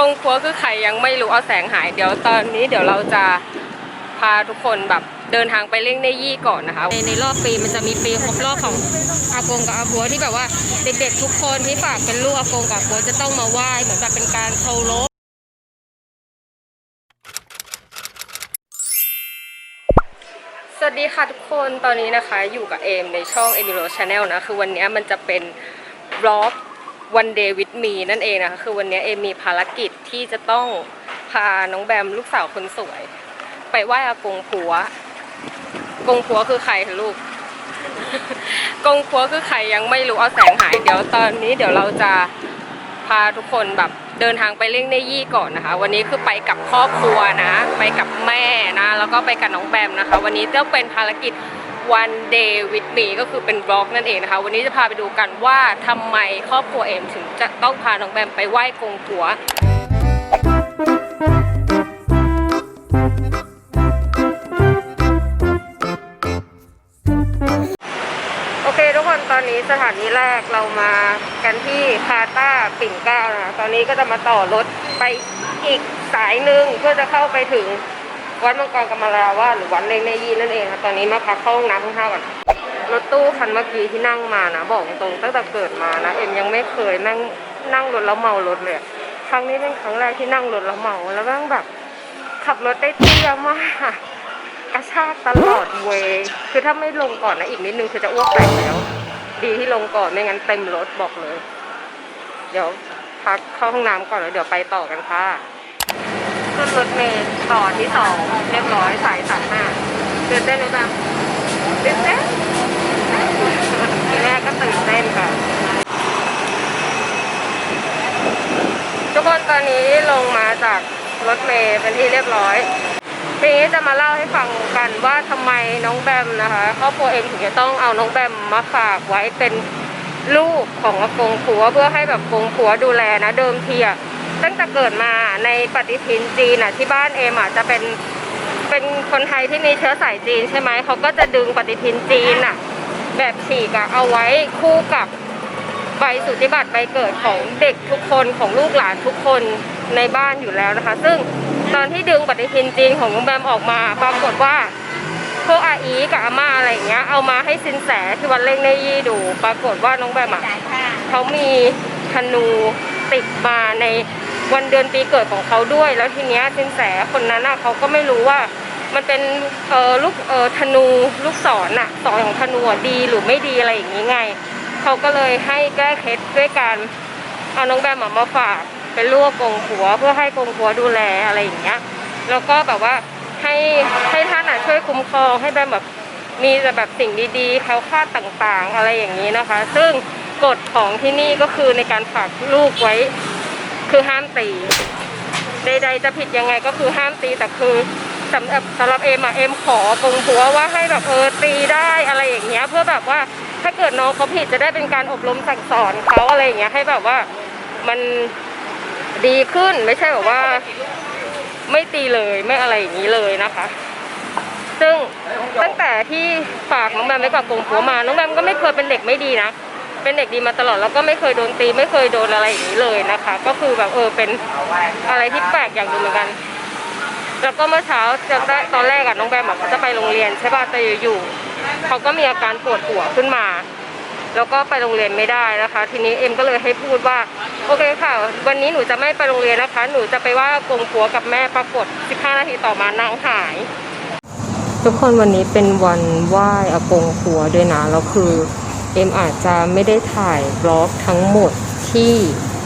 กงคัวคือใครยังไม่รู้เอาแสงหาย เดี๋ยวตอนนี้เดี๋ยวเราจะพาทุกคนแบบเดินทางไปเล่งในยี่ก่อนนะคะในในรอบปีมันจะมีปีครบรอบของอากงกับอาบัวที่แบบว่าเด็กๆทุกคนที่ฝากเป็นลูกอากงกับอาบัวจะต้องมาไหว้เหมือนแบบเป็นการเคารพสวัสดีค่ะทุกคนตอนนี้นะคะอยู่กับเอมในช่อง e m i l o Channel นะ คือวันนี้มันจะเป็นบล็อก One Day with Me นั่นเองนะคะคือวันนี้เอมมีภารกิจที่จะต้องพาน้องแบมลูกสาวคนสวย ไปไหว้อากงผัวกงผัวคือใครคะลูกกงผัวคือใครยังไม่รู้เอาแสงหายเดี๋ยวตอนนี้เดี๋ยวเราจะพาทุกคนแบบเดินทางไปเล่งในยี่ก่อนนะคะ วันนี้คือไปกับครอบครัวนะ ไปกับแม่นะ แล้วก็ไปกับน้องแบมนะคะ วันนี้จะเป็นภารกิจ one day with me ก็คือเป็นบล็อกนั่นเองนะคะ วันนี้จะพาไปดูกันว่าทำไมครอบครัวเอมถึงจะต้องพาน้องแบมไปไหว้กงผัวโอเคทุกคนตอนนี้สถานีแรกเรามากันที่พาต้าปิ่นเกล้านะตอนนี้ก็จะมาต่อรถไปอีกสายหนึ่งเพื่อจะเข้าไปถึง วัดมังกรกำมะลาวาสหรือวัดเลงในยีนั่นเองค่ะตอนนี้มาพักเข้าห้องน้ำข้างๆก่อนรถตู้คันเมื่อกี้ที่นั่งมานะบอกตรงตั้งแต่เกิดมานะ เอ็มยังไม่เคยนั่งนั่งรถแล้วเมารถเลยครั้งนี้เป็นครั้งแรกที่นั่งรถแล้วเมาแล้วแม่งแบบ ขับรถได้เตี้ยมากกระชากตลอดเวย์คือถ้าไม่ลงก่อนนะอีกนิดนึงคือจะอ้วกแตกแล้ว ดีที่ลงก่อนไม่งั้นเต็มรถบอกเลย เดี๋ยวพักเข้าห้องน้ำก่อนแล้วเดี๋ยวไปต่อกันค่ะ ขึ้นรถเมล์ต่อที่สองเรียบร้อยสายสามห้าตื่นเต้นไหมบ้างตื่นเต้นทีแรกก็ตื่นเต้นค่ะทุกคนตอนนี้ลงมาจากรถเมล์เป็นที่เรียบร้อยทีนี้จะมาเล่าให้ฟังกันว่าทำไมน้องแบมนะคะครอบครัวเองถึงจะต้องเอาน้องแบมมาฝากไว้เป็นลูกของอากงผัวเพื่อให้แบบกงผัวดูแลนะเดิมทีอะ ตั้งแต่เกิดมาในปฏิทินจีนอะที่บ้านเอมอะจะเป็นเป็นคนไทยที่มีเชื้อสายจีนใช่ไหมเขาก็จะดึงปฏิทินจีนอะแบบฉีกอะเอาไว้คู่กับใบสุติบัตรใบเกิดของเด็กทุกคนของลูกหลานทุกคนในบ้านอยู่แล้วนะคะ ซึ่งตอนที่ดึงปฏิทินจีนของน้องแบมออกมาปรากฏว่าพวกอาอีกับอาม่าอะไรอย่างเงี้ย เอามาให้สินแสที่วันเล่งในยี่ดู ปรากฏว่าน้องแบมอะเขามีธนูติดมาใน วันเดือนปีเกิดของเขาด้วย แล้วทีเนี้ยสินแสคนนั้นอะเขาก็ไม่รู้ว่า มันเป็นเออลูกเออธนูลูกศรน่ะศรของธนูดีหรือไม่ดีอะไรอย่างงี้ไงเขาก็เลยให้แก้เคล็ดด้วยการเอาน้องแบมมาฝากเป็นลูกกงผัวเพื่อให้กงผัวดูแลอะไรอย่างเงี้ยแล้วก็แบบว่าให้ให้ท่านอะช่วยคุ้มครองให้แบมแบบมีแต่แบบสิ่งดีๆเขาคาดต่างๆ อะไรอย่างนี้นะคะ ซึ่งกฎของที่นี่ก็คือในการฝากลูกไว้ คือห้ามตี ใด ๆ จะผิดยังไงก็คือห้ามตีแต่คือสำหรับสำหรับเอ็มอะเอ็มขอกงผัวว่าให้แบบเออตีได้อะไรอย่างเงี้ย เพื่อแบบว่าถ้าเกิดน้องเขาผิดจะได้เป็นการอบรมสั่งสอนเขาอะไรอย่างเงี้ยให้แบบว่ามันดีขึ้นไม่ใช่แบบว่า ไม่ตีเลยไม่อะไรอย่างนี้เลยนะคะ ซึ่งตั้งแต่ที่ฝากน้องแบมไว้กับกงผัวมาน้องแบมก็ไม่เคยเป็นเด็กไม่ดีนะ เป็นเด็กดีมาตลอดแล้วก็ไม่เคยโดนตีไม่เคยโดนอะไรอย่างนี้เลยนะคะ ก็คือแบบเออเป็นอะไรที่แปลกอย่างหนึ่งเหมือนกัน แล้วก็เมื่อเช้าจำได้ตอนแรกอะน้องแบมบอกเขาจะไปโรงเรียนใช่ป่ะแต่อยู่ๆเขาก็มีอาการปวดหัวขึ้นมา แล้วก็ไปโรงเรียนไม่ได้นะคะ ทีนี้เอ็มก็เลยให้พูดว่าโอเคค่ะ วันนี้หนูจะไม่ไปโรงเรียนนะคะ หนูจะไปว่ากงผัวกับแม่ปรากฏ 15 นาทีต่อมานางหาย ทุกคนวันนี้เป็นวันไหว้อากงผัวด้วยนะแล้วคือ เอ็มอาจจะไม่ได้ถ่ายบล็อกทั้งหมดที่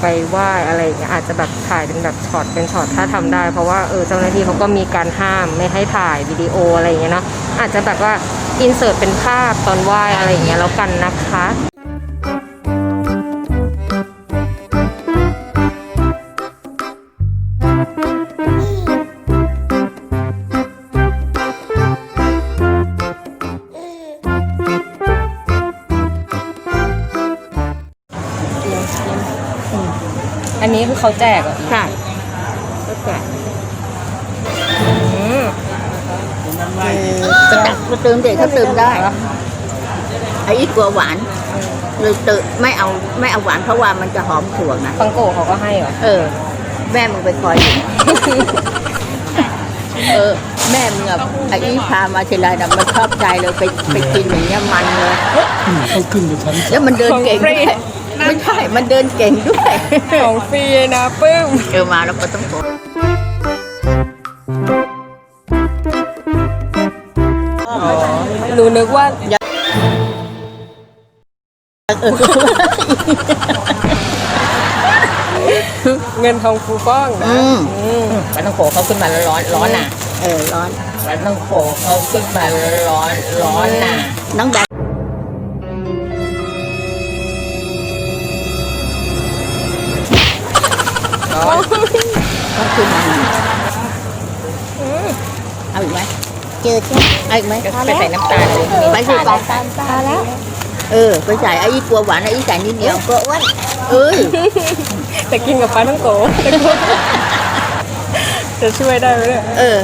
ไปไหว้อะไรอย่างเงี้ยอาจจะแบบถ่ายเป็นแบบช็อตเป็นช็อตถ้าทำได้ เพราะว่าเออเจ้าหน้าที่เขาก็มีการห้ามไม่ให้ถ่ายวิดีโออะไรอย่างเงี้ยเนาะอาจจะแบบว่าอินเสิร์ตเป็นภาพตอนไหว้อะไรอย่างเงี้ยแล้วกันนะคะ เขาแจกเหรอค่ะก็แจกจะมาเติมเด็กเขาเติมได้ไอ้อีกกลัวหวานเลยเติมไม่เอาไม่เอาหวานเพราะว่ามันจะหอมถั่วนะฟังโกะเขาก็ให้เหรอ เออ แม่มึงไปคอยอยู่ เออ แม่มึงอะไอ้อีพามาทีไรนะมันชอบใจเลยไปไปกินอย่างเงี้ยมันเลยต้องขึ้นกับฉันแล้วมันเดินเก่งด้วย ไม่ใช่มันเดินเก่งด้วยของฟรีนะปึ้มเออมาแล้วก็ต้องโกนหนูนึกว่าเออเงินทองฟูฟ้องนะอืมปลาต้องโขเขาขึ้นมาร้อนร้อนน่ะ เออร้อนปลาต้องโขเขาขึ้นมาร้อนร้อนน่ะน้องแด ขึ้นมาเอาอีกไหมเจอใช่เอาอีกไหมก็ไปใส่น้ำตาลเลยไปสิไปตามตาแล้วเออไปใส่ไอ้กลัวหวานไอ้ใส่นิดเดียวกลัวอ้วนเอ้ยแต่กินกับปลาทั้งโกจะช่วยได้ไหมเนี่ยเออ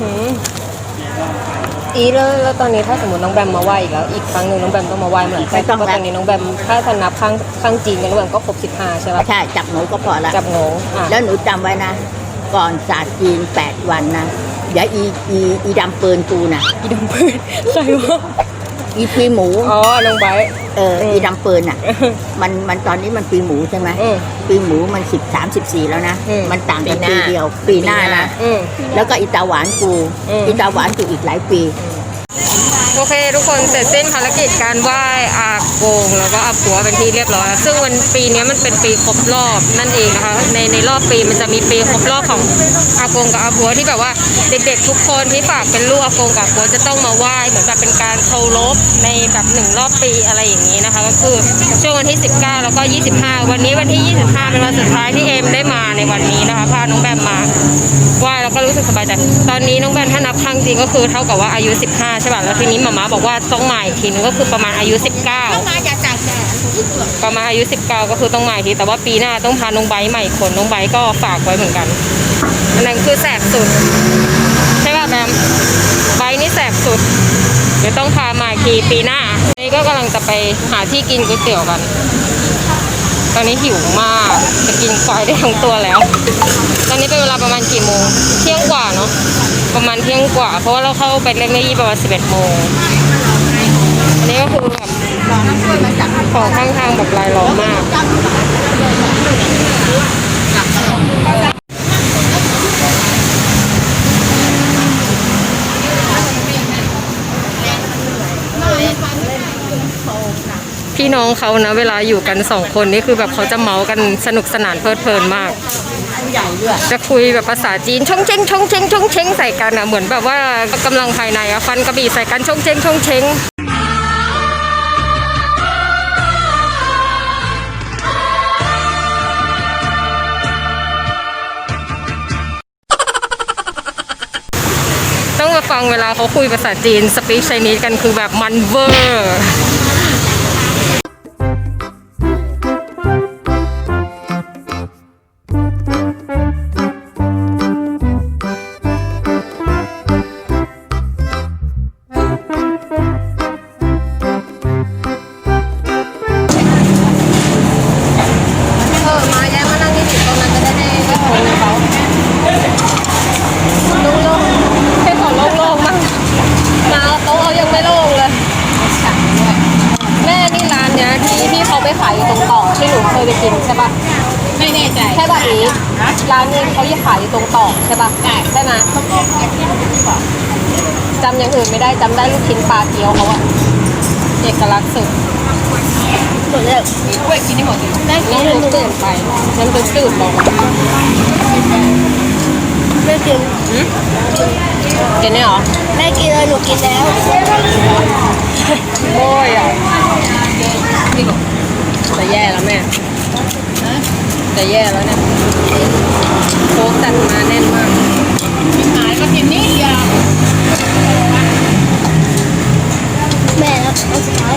หืม อีแล้วแล้วตอนนี้ถ้าสมมติน้องแบมมาไหวอีกแล้วอีกครั้งหนึ่งน้องแบมต้องมาไหวเหมือนไม่ต้องเพราะแล้วตอนนี้น้องแบมถ้าจะนับข้างข้างจีนกันน้องแบมก็ครบ15ใช่ป่ะใช่จับหนูก็พอละจับงงอะแล้วหนูจำไว้นะ ก่อนศาสตร์จีนแปดวันนะอย่าอีอีอีดำเปินกูนะ อีดำปืนใครวะ อีปีหมู อ๋อน้องไบร์ท เออ อีดำเปินอะ มัน มันตอนนี้มันปีหมูใช่ไหม อืมปีหมูมันสิบสามสิบสี่แล้วนะ อืม มันต่างกันปีเดียว ปีหน้านะ อืม แล้วก็อีตาหวานกู อืม อีตาหวานกูอีกหลายปี โอเค ทุกคนเสร็จสิ้นภารกิจการไหว้อาโกง แล้วก็อาปัวเป็นที่เรียบร้อย ซึ่งวันปีนี้มันเป็นปีครบรอบนั่นเองนะคะในในรอบปีมันจะมีปีครบรอบของอากงกับอาปัวที่แบบว่าเด็กๆ ทุกคนที่ฝากเป็นลูกอากงกับอาปัวจะต้องมาไหว้เหมือนแบบเป็นการเคารพในแบบหนึ่งรอบปีอะไรอย่างนี้นะคะ ก็คือช่วงวันที่ 19 แล้วก็ 25 วันนี้วันที่ 25 เป็นวันสุดท้ายที่เอ็มได้มาในวันนี้นะคะพาน้องแบมมาไหว้ รู้สึกสบายใจ ตอนนี้น้องแบมถ้านับครั้งจริงก็คือเท่ากับว่าอายุ 15 ใช่ป่ะ แล้วทีนี้หมาม้าบอกว่าต้องมาอีกทีนึงก็คือประมาณอายุ19 มาจากต่างแดนประมาณอายุ 19 ก็คือต้องมาอีกที แต่ว่าปีหน้าต้องพาน้องไบร์ทใหม่คน น้องไบร์ทก็ฝากไว้เหมือนกัน อันนั้นคือแสบสุด ใช่ป่ะแบมไบร์ทนี่แสบสุด เดี๋ยวต้องพามาอีกทีปีหน้าอันนี้ก็กำลังจะไปหาที่กินก๋วยเตี๋ยวกัน ตอนนี้หิวมาก จะกินควายได้ทั้งตัวแล้ว ตอนนี้เป็นเว ประมาณเที่ยงกว่า เพราะว่าเราเข้าไปเล่นเมยี่ประมาณ11โมงอันนี้ก็คือแบบของข้างทางแบบรายล้อมมาก พี่น้องเขานะ เวลาอยู่กันสองคนนี่คือแบบเขาจะเมาส์กันสนุกสนานเพลิดเพลินมาก จะคุยแบบภาษาจีนชงเชงชงเชงชงเชงใส่กันอะเหมือนแบบว่ากำลังภายในอะฟันกระบี่ใส่กันชงเชงชงเชงต้องมาฟังเวลาเขาคุยภาษาจีนสปีกไชนีสกันคือแบบมันเวอร์ แม่นี่ร้านเนี้ยที่ที่เขาไปขายอยู่ตรงต่อที่หนูเคยไปกินใช่ปะไม่แน่ใจใช่ป่ะอีร้านนี้เขายังขายอยู่ตรงต่อใช่ปะใช่ใช่ไหมจำอย่างอื่นไม่ได้จำได้ลูกชิ้นปลาเกี๊ยวเขาอะเอกลักษณ์สุดหมดแล้วน้ำซุปตื่นไปน้ำซุปตื่นบอกไม่กินกินเนี่ยเหรอไม่กินเลยหนูกินแล้ว โอ้ยอะจะแย่แล้วแม่จะแย่แล้วเนี่ยโค้กจัดมาแน่นมากหายก็กินนิดเดียวแม่แล้วอันสุดท้าย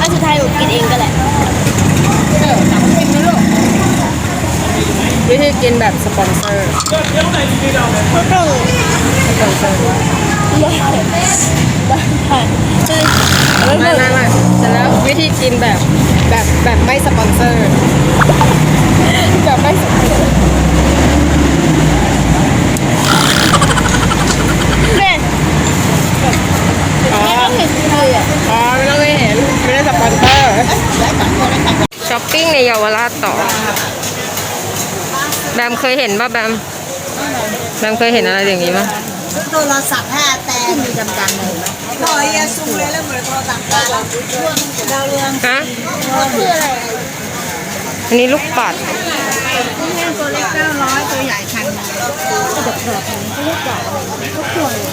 อันสุดท้ายหนูกินเองก็แหละวิธีกินแบบสปอนเซอร์เพราะต้องสปอนเซอร์บ้านบ้านคือ ไม่ไม่ไม่เสร็จแล้ววิธีกินแบบแบบแบบไม่สปอนเซอร์จะไม่สปอนเซอร์เนี่ยอ๋ออ๋อไม่ต้องไม่เห็นไม่ได้สปอนเซอร์ช้อปปิ้งในเยาวราชต่อ แบมเคยเห็นป่ะแบม แบมเคยเห็นอะไรอย่างนี้ป่ะ โทรศัพท์ให้แต่มีดำๆเลยพอเยซูเลยแล้วเหมือนโทรศัพท์ตาเราเราเรื่องฮะคืออะไรอันนี้ลูกปัดตัวเล็กเก้าร้อยตัวใหญ่พันกระดกกระดกนี้ลูกจ่ายทุกตัวเลย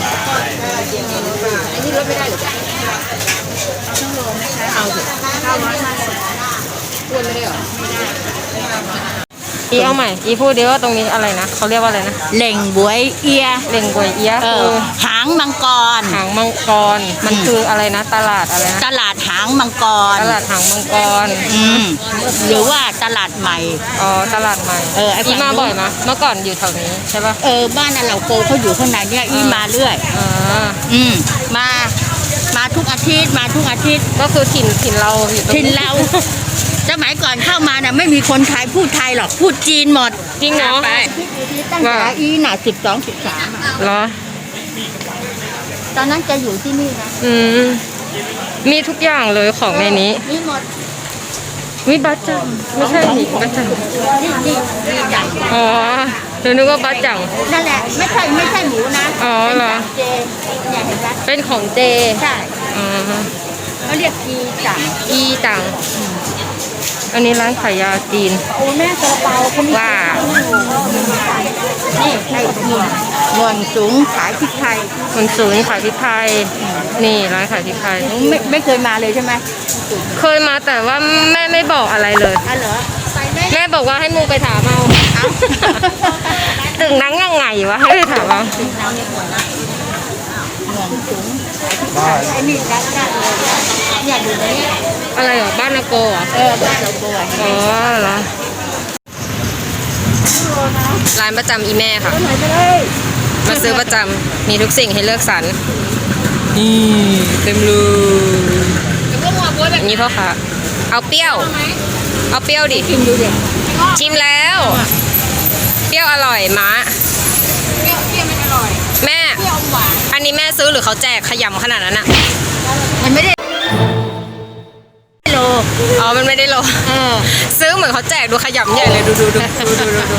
อันนี้ลดไม่ได้หรือจ๊ะต้องลงนะคะเอาเถอะเก้าร้อยห้าสิบควรไม่ได้หรอ อีเอาใหม่อีพูดดิว่าตรงนี้อะไรนะเขาเรียกว่าอะไรนะเหล่งบวยเอียเล่งกวยเอียะเอคืออหางมังกร หางมังกรมันคืออะไรนะ ตลาดอะไรนะตลาดหางมังกรตลาดหางมังกรอืมหรือว่าตลาดใหม่ อ๋อตลาดใหม่เออไอ้ฝั่อีงมานู้นบ่อยมะเมื่อก่อนอยู่แถวนี้ใช่ป่ะเออบ้านเราโกเขาอยู่ข้างในเนี่ยอีมาเรื่อย อ่าอืมมา มาทุกอาทิตย์มาทุกอาทิตย์ก็คือถิ่นถิ่นเราอยู่ตรง ถิ่นเรา สมัยก่อนเข้ามาน่ะไม่มีคนไทยพูดไทยหรอกพูดจีนหมดจริงเหรอ ไปตั้งแต่ว่าอีน่ะสิบสองสิบสามเหรอ ตอนนั้นจะอยู่ที่นี่นะอืม มีทุกอย่างเลยของในนี้ นี่หมดวิบัตจัง ไม่ใช่หนิบัตจัง นี่นี่นี่จังอ๋อหนูนึกว่าบัตจัง นั่นแหละ ไม่ใช่ไม่ใช่หมูนะอ๋อเหรอเป็นจังเจเนี่ยเห็นไหมเป็นของเจ ใช่ อ๋อเขาเรียกจีจังอีจัง อันนี้ร้านขายยาจีนโอ้แม่ซาลาเปาเขามีว้าวนี่ไอ้เงินเงินสูงขายพริกไทยคนศูนย์ขายพริกไทย นี่ร้านขายพริกไทย ไม่ไม่เคยมาเลยใช่ไหมเคยมาแต่ว่าแม่ไม่บอกอะไรเลยอ๋อเหรอไปไหมแม่บอกว่าให้มูไปถามเอาเอาตึงนังยังไงวะให้ไปถามเอาเราเนี่ยก่อนนะเงินสูงขายพริกไทยไอ้นี่ดักดักเลยเนี่ยดูนี่อะไรเหรอบ้านนาโกเหรอเออบ้านเราป่วยอ๋อเหรอร้านประจำอีแม่ค่ะ ไหนไปเลยมาซื้อประจำมีทุกสิ่งให้เลือกสรรนี่เต็มเลยอันนี้พ่อค่ะ เอาเปรี้ยว เอาเปรี้ยวดิกินดูเด็กชิมแล้ว เปรี้ยวอร่อยมะเปรี้ยวเปรี้ยวมันอร่อย แม่ เปรี้ยวหวาน อันนี้แม่ซื้อหรือเขาแจกขยำขนาดนั้นอะ อ๋อ มันไม่ได้โลเออซื้อเหมือนเขาแจกดูขยำใหญ่เลยดูดูดูดูดูดูดู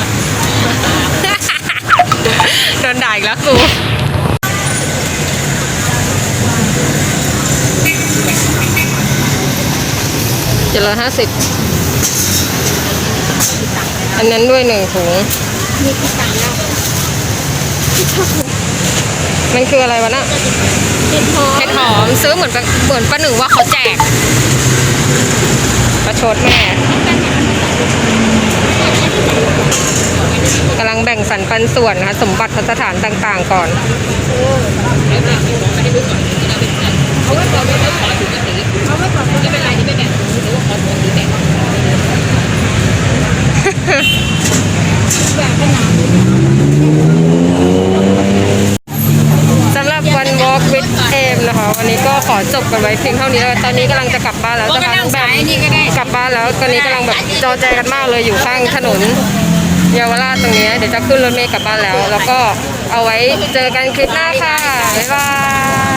โดนด่าอีกแล้วกูเจ็ดร้อยห้าสิบอันนั้นด้วยหนึ่งถุงมีที่ตังแล้วมันคืออะไรวะน่ะ เห็ดหอมเห็ดหอมซื้อเหมือนเหมือนประหนึ่งว่าเขาแจก ประชดแม่กำลังแบ่งสรรปันส่วนนะคะสมบัติพัสถานต่างๆก่อน สำหรับวัน Walk with M นะคะ วันนี้ก็ขอจบกันไว้เพียงเท่านี้แล้วตอนนี้กำลังจะกลับบ้านแล้วจะพาน้องแบมกลับบ้านแล้ว ตอนนี้กำลังแบบจอแจกันมากเลยอยู่ข้างถนนเยาวราชตรงนี้เดี๋ยวจะขึ้นรถเมล์กลับบ้านแล้ว แล้วก็เอาไว้เจอกันคลิปหน้าค่ะบ๊ายบาย